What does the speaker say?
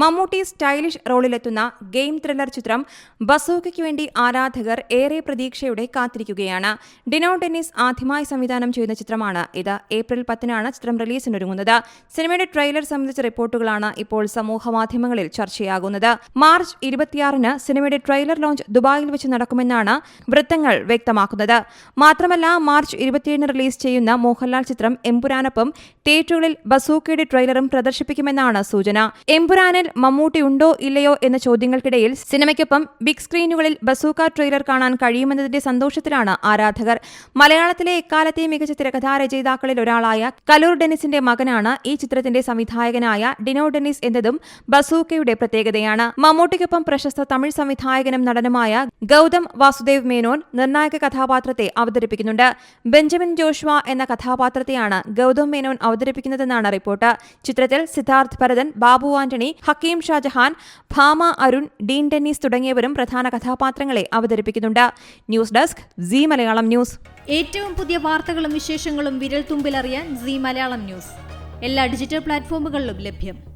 Mammootty stylish റോളിലെത്തുന്ന game thriller ചിത്രം ബസൂക്കയ്ക്ക് വേണ്ടി ആരാധകർ ഏറെ പ്രതീക്ഷയോടെ കാത്തിരിക്കുകയാണ്. ഡിനോ ഡെന്നിസ് ആദ്യമായി സംവിധാനം ചെയ്യുന്ന ചിത്രമാണ് ഇത്. ഏപ്രിൽ പത്തിനാണ് ചിത്രം റിലീസിനൊരുങ്ങുന്നത്. സിനിമയുടെ ട്രെയിലർ സംബന്ധിച്ച റിപ്പോർട്ടുകളാണ് ഇപ്പോൾ സമൂഹമാധ്യമങ്ങളിൽ ചർച്ചയാകുന്നത്. മാർച്ച് ഇരുപത്തിയാറിന് സിനിമയുടെ ട്രെയിലർ ലോഞ്ച് ദുബായിൽ വെച്ച് നടക്കുമെന്നാണ് വൃത്തങ്ങൾ വ്യക്തമാക്കുന്നത്. മാത്രമല്ല മാർച്ച് ഇരുപത്തിയേഴിന് റിലീസ് ചെയ്യുന്ന മോഹൻലാൽ ചിത്രം എംപുരാനൊപ്പം തിയേറ്ററുകളിൽ ബസൂക്കയുടെ ട്രെയിലറും പ്രദർശിപ്പിക്കുമെന്നാണ് സൂചന. മമ്മൂട്ടി ഉണ്ടോ ഇല്ലയോ എന്ന ചോദ്യങ്ങൾക്കിടയിൽ സിനിമയ്ക്കൊപ്പം ബിഗ് സ്ക്രീനുകളിൽ ബസൂക്ക ട്രെയിലർ കാണാൻ കഴിയുമെന്നതിന്റെ സന്തോഷത്തിലാണ് ആരാധകർ. മലയാളത്തിലെ എക്കാലത്തെ മികച്ച തിരക്കഥാ രചയിതാക്കളിൽ ഒരാളായ കലൂർ ഡെന്നിസിന്റെ മകനാണ് ഈ ചിത്രത്തിന്റെ സംവിധായകനായ ഡിനോ ഡെന്നിസ് എന്നതും ബസൂക്കയുടെ പ്രത്യേകതയാണ്. മമ്മൂട്ടിക്കൊപ്പം പ്രശസ്ത തമിഴ് സംവിധായകനും നടനുമായ ഗൗതം വാസുദേവ് മേനോൻ നിർണായക കഥാപാത്രത്തെ അവതരിപ്പിക്കുന്നുണ്ട്. ബെഞ്ചമിൻ ജോഷ്വ എന്ന കഥാപാത്രത്തെയാണ് ഗൗതം മേനോൻ അവതരിപ്പിക്കുന്നതെന്നാണ് റിപ്പോർട്ട്. ചിത്രത്തിൽ സിദ്ധാർത്ഥ് ഭരതൻ ബാബു ആന്റണി ഹക്കീം ഷാജഹാൻ ഭാമ അരുൺ ഡീൻ ടെന്നീസ് തുടങ്ങിയവരും പ്രധാന കഥാപാത്രങ്ങളെ അവതരിപ്പിക്കുന്നുണ്ട്. News desk Zee Malayalam news. ഏറ്റവും പുതിയ വാർത്തകളും വിശേഷങ്ങളും വിരൽ തുമ്പിലറിയാൻ സി മലയാളം ന്യൂസ്. എല്ലാ ഡിജിറ്റൽ പ്ലാറ്റ്ഫോമുകളിലും ലഭ്യം.